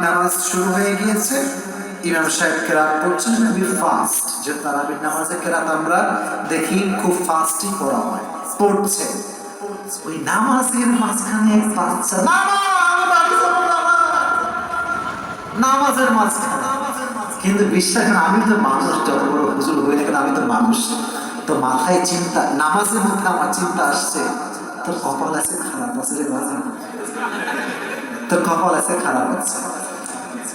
নামাজ শুরু হয়ে গিয়েছে। ইমাম সাহেব কেরাত খুবই ফাস্ট যে তারাবির নামাজে কেরাত আমরা দেখি, খুব ফাস্টই হয়। পড়ছে। ওই নামাজের মাঝখানে বাচ্চা। নামাজের মাঝখানে। কিন্তু বিশ্বাস আমি তো মানুষ, যত বড় হুজুর হয়ে গেলে আমি তো মানুষ। তো মাথায় চিন্তা, নামাজের মধ্যে আমার চিন্তা আসছে। তোর কপাল আছে খারাপ আছে তোর কপাল আছে খারাপ আছে।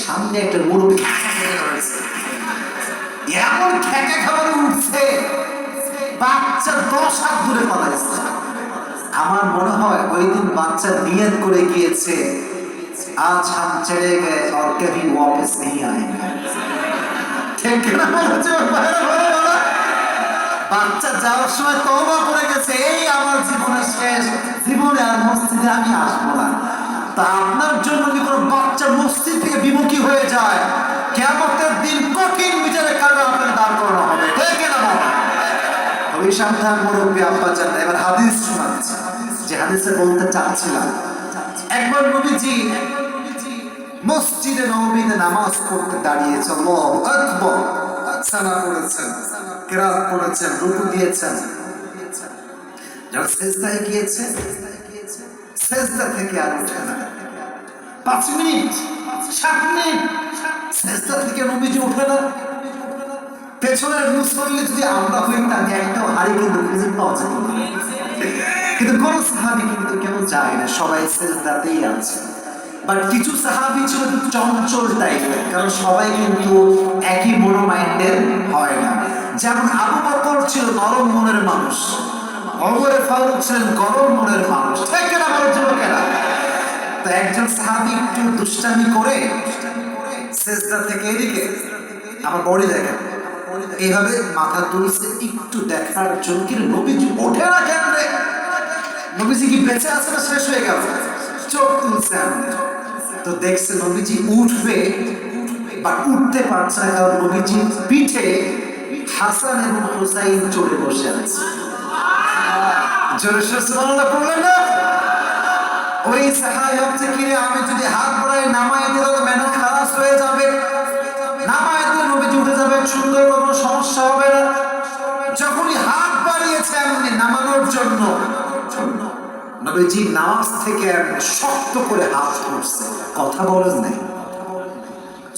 সামনে একটা এমন খাবার উঠছে, বাচ্চা দশ হাত দূরে পালাইছে আমার মনে হয় ওই দিন বাচ্চা নিয়ত করে গিয়েছে, আজ হাত ছেড়ে গেছে আর নেই না বাচ্চা যাওয়ার সময় তওবা করে গেছে, এই আমার জীবনের শেষ। জীবনে আর মসজিদে আমি আসব না। তা আপনার জন্য যদি কোনো বাচ্চা মসজিদ থেকে বিমুখী হয়ে যায় কেমতের দিন কঠিন বিচারে কারণে আপনার দাঁড় করানো হবে। ঠিক ওই মুরব্বী আব্বা এবার হাদিস শোনাচ্ছে। যে হাদিসে বলতে চাচ্ছিলাম, একবার নবীজি মসজিদে নবীতে নামাজ পড়তে দাঁড়িয়েছে, আল্লাহু সানা পড়েছেন কেরাত পড়েছেন রুকু দিয়েছেন। গিয়েছে থেকে আর উঠে না। পাঁচ মিনিট, সাত মিনিট থেকে নবীজি উঠে না। পেছনের মুসল্লি যদি আমরা হইতাম একটাও হারি কিন্তু খুঁজে পাওয়া যেত কিন্তু কোন সাহাবি কিন্তু কেউ যায় না, সবাই সেজদাতেই আছে। বাট কিছু সাহাবি ছিল চঞ্চল টাইপের কারণ সবাই কিন্তু একই মনো মাইন্ডের হয় না। যেমন আবু বকর ছিল নরম মনের মানুষ অমরে ফারুক ছিলেন গরম মনের মানুষ। কিনা বলার জন্য কেনা? তো একজন সাহাবি একটু দুষ্টামি করে সেজদা থেকে এদিকে আমার বডি দেখেন। এইভাবে মাথা তুলছে, একটু দেখার জন্য কিন্তু নবীজি ওঠে না কেন রে? নবীজি কি বেঁচে আছে না শেষ হয়ে গেল চোখ তুলছেন তো দেখছে নবীজি উঠবে, বা উঠতে পারছে না কারণ নবীজি পিঠে হাসান এবং হুসাইন চড়ে বসে আছে। পড়লেন না? ওই সাহায় হচ্ছে আমি যদি হাত বাড়াই নামাই দিলে তো মেহনত খালাস হয়ে যাবে। নামাই দিলে নবীজি উঠে যাবে, সুন্দর কোনো সমস্যা হবে না। যখনই হাত বাড়িয়েছে এমনি নামানোর জন্য নবীজি নামাজ থেকে শক্ত করে হাত ধরছে। কথা বলেন নাই।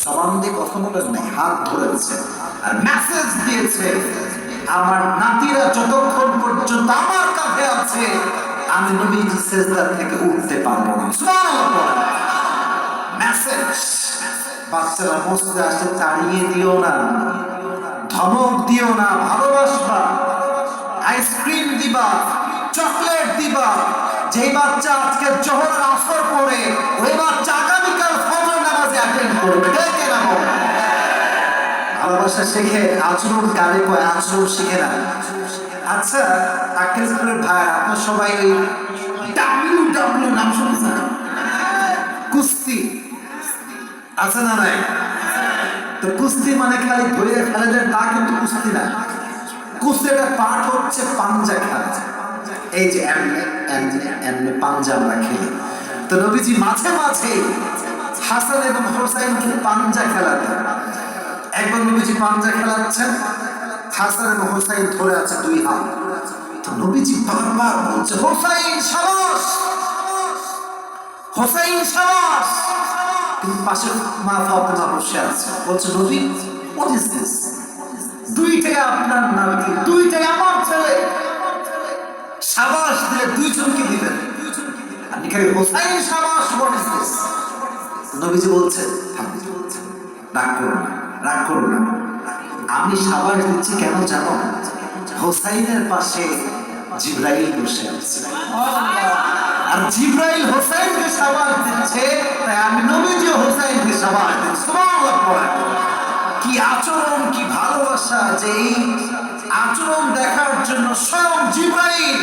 সবান দিয়ে কথা বলেন নাই, হাত ধরেছে। আর মেসেজ দিয়েছে, আমার নাতিরা যতক্ষণ পর্যন্ত আমার কাছে আছে, আমি নবীজি সেজদার থেকে উঠতে পারব না। মেসেজ বাচ্চারা মসজিদে আসতে তাড়িয়ে দিও না। ধমক দিও না, ভালোবাসবা। আইসক্রিম দিবা চকলেট দিবা। যেই বাচ্চা আজকে জোহর আসর পড়ে, ওই বাচ্চা আগামীকাল ফজর নামাজে অ্যাটেন্ড করবে। ঠিক না ভালোবাসা শেখে, আচরণ কারে কয় আচরণ শিখে না। আচ্ছা আকেশপুরের ভাই, আপনার সবাই ডাব্লিউ ডাব্লিউ নাম শুনেছেন? কুস্তি। আছে না নাই? তো কুস্তি মানে খালি ধরে ফেলে দেন, তা কিন্তু কুস্তি না। কুস্তির একটা পার্ট হচ্ছে পাঞ্জা খেলা। এই যে এমনি এমনি এমনি পাঞ্জা আমরা তো নবীজি মাঝে মাঝে হাসান এবং হোসাইনকে পাঞ্জা খেলাতেন একবার নবীজি পাঞ্জা খেলাচ্ছেন, হাসান এবং হোসাইন ধরে আছে দুই হাত। তো নবীজি বারবার বলছে, হোসাইন সাবাস! হোসাইন সাবাস! পাশে মা ফাতেমা বসে আছে। বলছে, নবী হোয়াট ইজ দিস দুইটাই আপনার নাতি দুইটাই আমার ছেলে? সাবাস দিলে দুইজনকে দিবেন। আপনি খালি হোসাইন সাবাস হোয়াট ইজ দিস নবীজি রাগ করো না রাগ করো না। আমি সাবাস দিচ্ছি কেন জানো? হোসাইনের পাশে জিব্রাইল বসে আছে। আর জিব্রাইল হোসাইনকে সাবাস দিচ্ছে তাই আমি নবীজি হোসাইনকে সুবহানাল্লাহ। পড়েন। কি আচরণ কি ভালোবাসা যে এই আচরণ দেখার জন্য স্বয়ং জিব্রাইল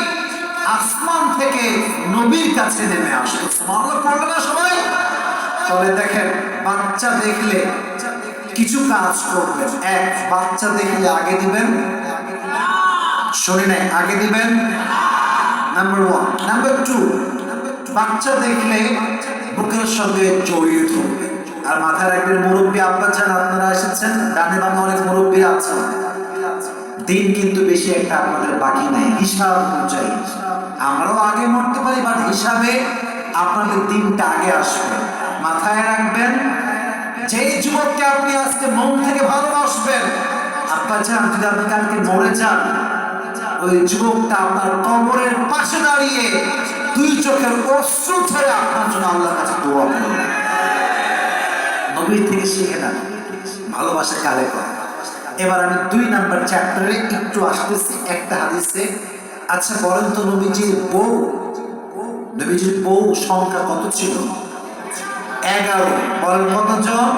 আসমান থেকে নবীর কাছে নেমে আসলো সুবহানাল্লাহ পড়বে না সবাই? তবে দেখেন, বাচ্চা দেখলে কিছু কাজ করবেন। এক, বাচ্চা দেখলে আগে দিবেন। শুনে নাই, আগে দিবেন? নাম্বার ওয়ান নাম্বার টু বাচ্চা দেখলে বুকের সঙ্গে জড়িয়ে ধরবেন। আর মাথায় রাখবেন, মুরব্বী আব্বা চান আপনারা এসেছেন? ডানে বামে অনেক মুরব্বী আছেন দিন কিন্তু বেশি একটা আপনাদের বাকি নাই। হিসাব অনুযায়ী। আমরাও আগে মরতে পারি বাট হিসাবে আপনাদের দিনটা আগে আসবে। মাথায় রাখবেন, যেই যুবককে আপনি আজকে মন থেকে ভালোবাসবেন আব্বা চান যদি আপনি কালকে মরে যান, ওই যুবকটা আপনার কবরের পাশে দাঁড়িয়ে দুই চোখের অশ্রু ছেড়ে আপনার জন্য আল্লাহ কাছে দোয়া করবে। নবীর থেকে শিখে না ভালোবাসা কালে করে এবার আমি দুই নাম্বার চ্যাপ্টারে একটু আসতেছি, একটা হাদিসে। আচ্ছা বলেন তো নবীজির বউ নবীজির বউ সংখ্যা কত ছিল? এগারো। বলেন কতজন?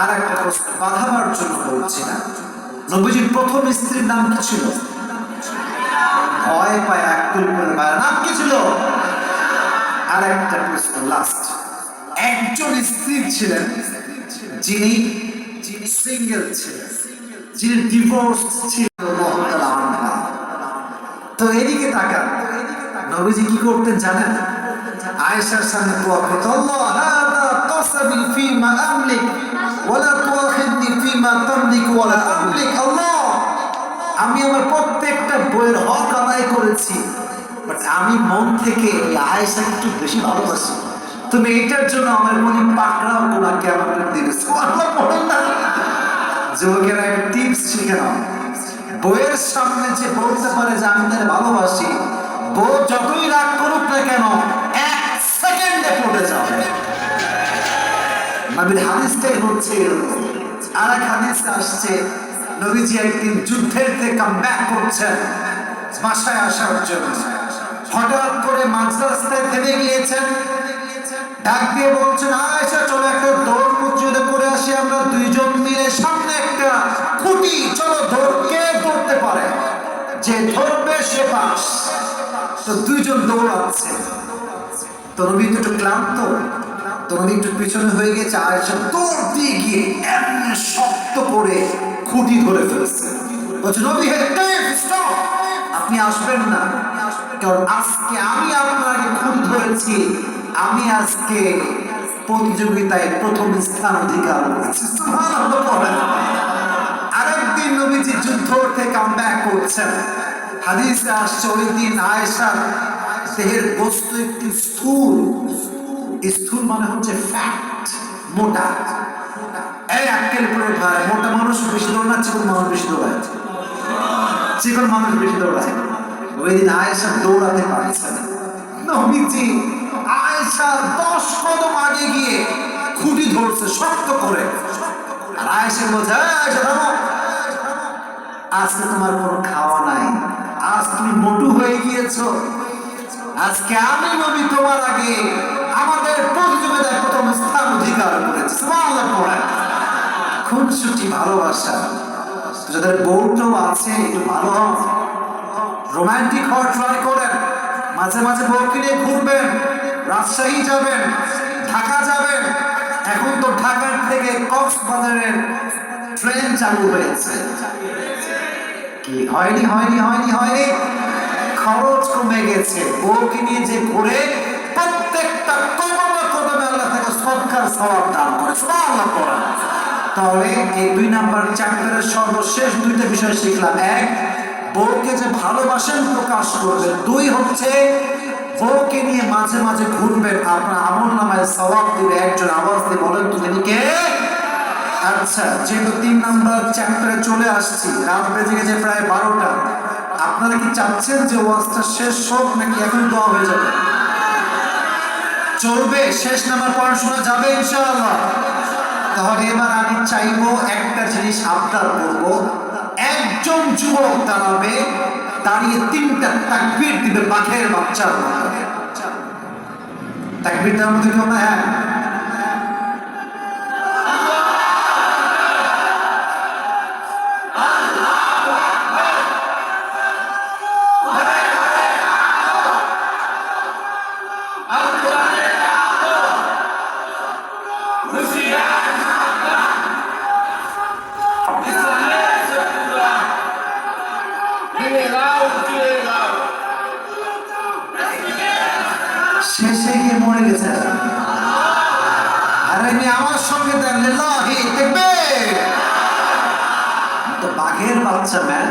আর একটা প্রশ্ন বাধাবার জন্য বলছি না। নবীজির প্রথম স্ত্রীর নাম কি ছিল? ভয় পায়, আকুল করে ভাইয়ের নাম কি ছিল? আর একটা প্রশ্ন লাস্ট একজন স্ত্রী ছিলেন যিনি যিনি সিঙ্গেল ছিলেন, যিনি ডিভোর্স ছিলেন তো এদিকে তাকান। নবীজি কি করতেন জানেন? আয়েশার সামনে আমি আমার প্রত্যেকটা বইয়ের হক আদায় করেছি বাট আমি মন থেকে আয়েশাকে একটু বেশি ভালোবাসি। তুমি এটার জন্য আমার মনে পাকড়াও সুবহানাল্লাহ, পড়েন না। টিপস শিখে নাও। বইয়ের সামনে যে বলতে পারে যে ভালোবাসি, বউ যতই রাগ করুক না কেন, এক সেকেন্ডে পড়ে যাবে। হাদিসটাই হচ্ছে আর এক হাদিসে আসছে, নবীজি একদিন যুদ্ধের থেকে কাম ব্যাক করছেন, বাসায় আসার জন্য। হঠাৎ করে মাঝ রাস্তায় থেমে গিয়েছেন। ডাক দিয়ে বলছেন আয়সা তো দুইজন দৌড়াচ্ছে। তো রবি একটু ক্লান্ত তো রবি একটু পিছনে হয়ে গেছে আর এসে দৌড় দিয়ে গিয়ে এমনি শক্ত করে খুঁটি ধরে ফেলছে। বলছে আপনি আসবেন না। কারণ আজকে আমি আপনাকে খুঁটি ধরেছি আমি আজকে প্রতিযোগিতায় প্রথম স্থান অধিকার করেছি। আরেকদিন নবীজি যুদ্ধ থেকে কাম ব্যাক করছেন। হাদিসে আসছে ওই দিন আয়েশার দেহের বস্তু একটি স্থূল। স্থূল মানে হচ্ছে ফ্যাট মোটা। এই আক্কেল করে ভাই মোটা মানুষ বেশি দৌড়ায় চিকন মানুষ বেশি দৌড়ায়? চিকন মানুষ বেশি দৌড়ায়। ওই দিন আয়েশা দৌড়াতে পারছে না। নবীজি আয়েশার দশ কদম আগে গিয়ে খুঁটি ধরছে, শক্ত করে। আর আয়েশা বলছে, "এই আয়েশা থামো। আজকে তোমার কোনো খাওয়া নাই। আজ তুমি মোটু হয়ে গিয়েছো। আজকে আমি নবী তোমার আগে আমাদের প্রতিযোগিতায় প্রথম স্থান অধিকার করেছি। খুনসুটি, ভালোবাসা। যাদের বউটাও আছে, একটু ভালো রোমান্টিক হওয়ার ট্রাই করেন। মাঝে মাঝে বউকে নিয়ে ঘুরবেন। রাজশাহী যাবেন, ঢাকা যাবেন। এখন তো ঢাকার থেকে কক্সবাজারের ট্রেন চালু হয়েছে। কি? হয়নি হয়নি হয়নি হয়নি। খরচ কমে গেছে। বউকে নিয়ে যে ঘুরে প্রত্যেকটা কদমে কদমে আল্লাহ তাকে সরকার সওয়াব দান করে। সুবহানাল্লাহ পড়া। তাহলে এই দুই নাম্বার চ্যাপ্টারের সর্বশেষ দুইটা বিষয় শিখলাম। এক, বউকে যে ভালোবাসেন প্রকাশ করবেন। দুই হচ্ছে, বউকে নিয়ে মাঝে মাঝে ঘুরবেন। আপনার আমল নামায় সওয়াব দিবে। একজন আওয়াজ দিয়ে বলেন, তুমি কে আচ্ছা যেহেতু তিন নাম্বার চ্যাপ্টারে চলে আসছি, রাত বেজে গেছে প্রায় বারোটা, আপনারা কি চাচ্ছেন যে ওয়াজটা শেষ হোক নাকি এখন দেওয়া হয়ে যাবে? চলবে, শেষ নাম্বার পড়াশোনা যাবে ইনশাআল্লাহ। তাহলে এবার আমি চাইব একটা জিনিস আবদার করব একজন যুবক দাঁড়াবে, দাঁড়িয়ে তিনটা তাকবীর দিবে বাঘের বাচ্চার মতো। তাকবীরটার মধ্যে কেউ হ্যাঁ। আরে নি আমার সঙ্গে দেন তো বাঘের বাচ্চা ম্যান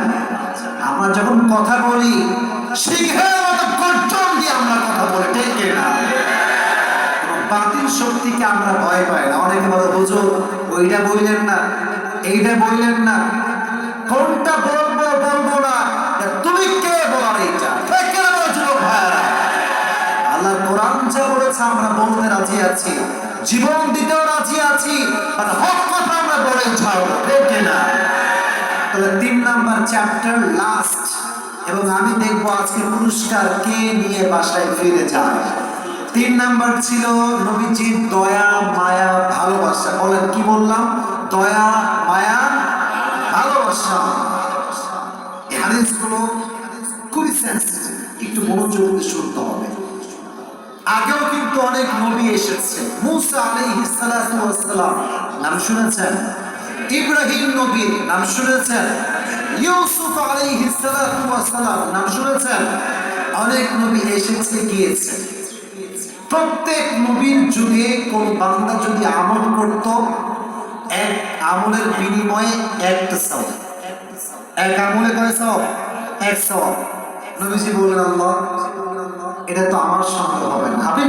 আমরা যখন কথা বলি, সিংহের মতো দিয়ে আমরা কথা বলি, ঠিক না? বাতিল শক্তিকে আমরা ভয় পাই না। অনেকে বলে, হুজুর ওইটা বললেন না এইটা বললেন না। কোনটা বলব জীবন দিতেও রাজি আছি, আর হক কথা আমরা বলে ঠিক কি না। তাহলে তিন নাম্বার চ্যাপ্টার লাস্ট এবং আমি দেখব আজকে পুরস্কার কে নিয়ে বাসায় ফিরে যায়। তিন নাম্বার ছিল নবীজির দয়া, মায়া, ভালোবাসা। বলেন, কি বললাম? দয়া, মায়া, ভালোবাসা। হাদিসগুলো খুবই সেন্সিটিভ একটু মনোযোগ দিয়ে শুনতে হবে। আগেও কিন্তু অনেক নবী এসেছে। মুসা আলাইহিস সালাতু ওয়াস সালাম, নাম শুনেছেন? ইব্রাহিম নবীর, নাম শুনেছেন? ইউসুফ আলাইহিস সালাতু ওয়াস সালাম, নাম শুনেছেন? অনেক নবী এসেছে, গিয়েছে। প্রত্যেক নবীর যুগে কোন বান্দা যদি আমল করত, এক আমলের বিনিময়ে একটা সওয়াব। এক আমলে কয় সওয়াব? এক সওয়াব। নবীজি বললেন, আল্লাহ এটা তো আমার সঙ্গে হবে না। আপনি